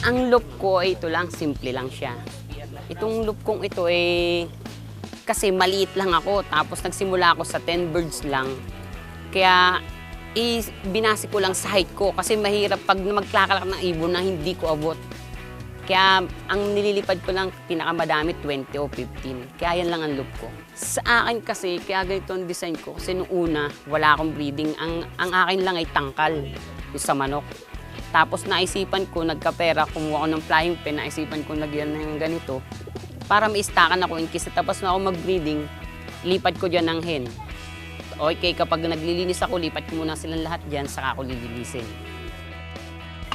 Ang loop ko ay ito lang, simple lang siya. Itong loop kong ito ay kasi maliit lang ako tapos nagsimula ako sa 10 birds lang. Kaya i binasi ko lang sa height ko kasi mahirap pag magkakalak ng ibon na hindi ko abot. Kaya ang nililipad ko lang pinakamadami 20 o 15. Kaya yan lang ang loop ko. Sa akin kasi, kaya ganito ang design ko. Kasi nung una, wala akong breeding. Ang, ang akin lang ay tangkal, sa manok. Tapos naisipan ko, nagkapera, kumuha ko ng flying pen, naisipan ko lagyan ng ganito. Para maistakan ako in case tapos na ako mag-breeding, lipat ko dyan ng hen. Okay, kapag naglilinis ako, lipat ko muna silang lahat dyan, saka ako lilinisin.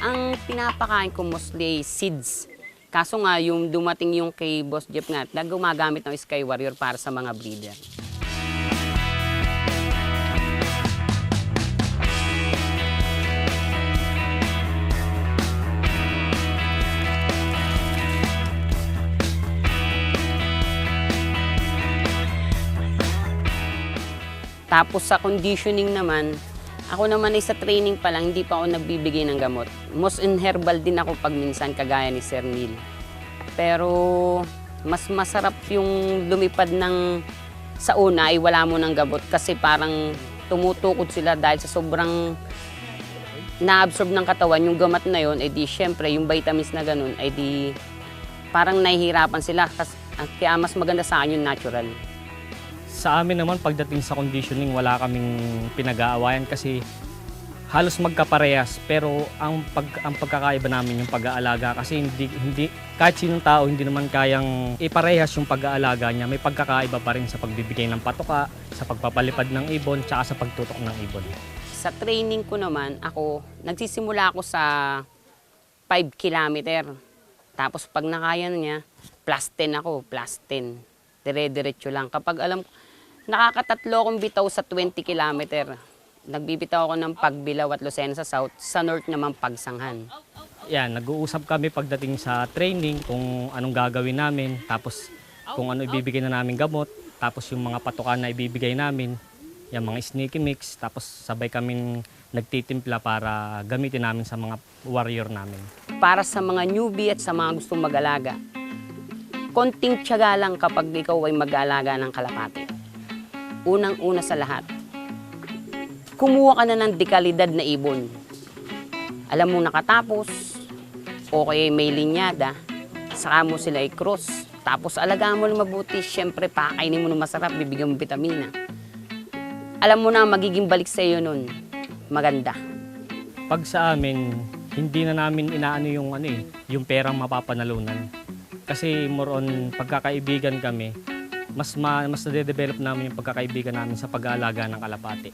Ang pinapakain ko mostly seeds. Kaso nga, yung dumating yung kay Boss Jeff nga, na gumagamit ng Sky Warrior para sa mga breeder. Tapos sa conditioning naman, ako naman ay sa training pa lang, hindi pa ako nagbibigay ng gamot. Most in herbal din ako pag minsan, kagaya ni Sir Neil. Pero mas masarap yung lumipad ng sa una ay wala mo ng gamot kasi parang tumutukod sila dahil sa sobrang na-absorb ng katawan yung gamat na yon ay di syempre yung vitamins na ganun ay di parang nahihirapan sila kas- kaya mas maganda sa akin yung natural. Sa amin naman pagdating sa conditioning wala kaming pinag-aawayan kasi halos magkaparehas pero ang pag ang pagkakaiba namin yung pag-aalaga kasi hindi hindi kahit sinong tao hindi naman kayang iparehas yung pag-aalaga niya may pagkakaiba pa rin sa pagbibigay ng patoka sa pagpapalipad ng ibon tsaka sa pagtutok ng ibon. Sa training ko naman, ako, nagsisimula ako sa 5 kilometer. Tapos pag nakaya na niya, plus 10 ako, plus 10. Dire-diretso lang. Kapag alam, nakakatatlo akong bitaw sa 20 kilometer. Nagbibitaw ako ng Pagbilaw at Lucena sa South, sa North naman Pagsanghan. Yan, nag-uusap kami pagdating sa training kung anong gagawin namin, tapos kung ano ibibigay na namin gamot, tapos yung mga patokan na ibibigay namin, yung mga sneaky mix, tapos sabay kami nagtitimpla para gamitin namin sa mga warrior namin. Para sa mga newbie at sa mga gustong mag-alaga, konting tiyaga lang kapag ikaw ay mag-aalaga ng kalapati. Unang-una sa lahat, kumuha ka na ng dekalidad na ibon. Alam mo nakatapos, okay may linyada, saka mo sila i-cross. Tapos alagaan mo na mabuti, syempre pakainin mo na masarap, bibigyan mo vitamina. Alam mo na magiging balik sa iyo nun, maganda. Pag sa amin, hindi na namin inaano yung ano eh, yung perang mapapanalunan. Kasi more on pagkakaibigan kami, mas ma, mas nade-develop namin yung pagkakaibigan namin sa pag-aalaga ng kalapati.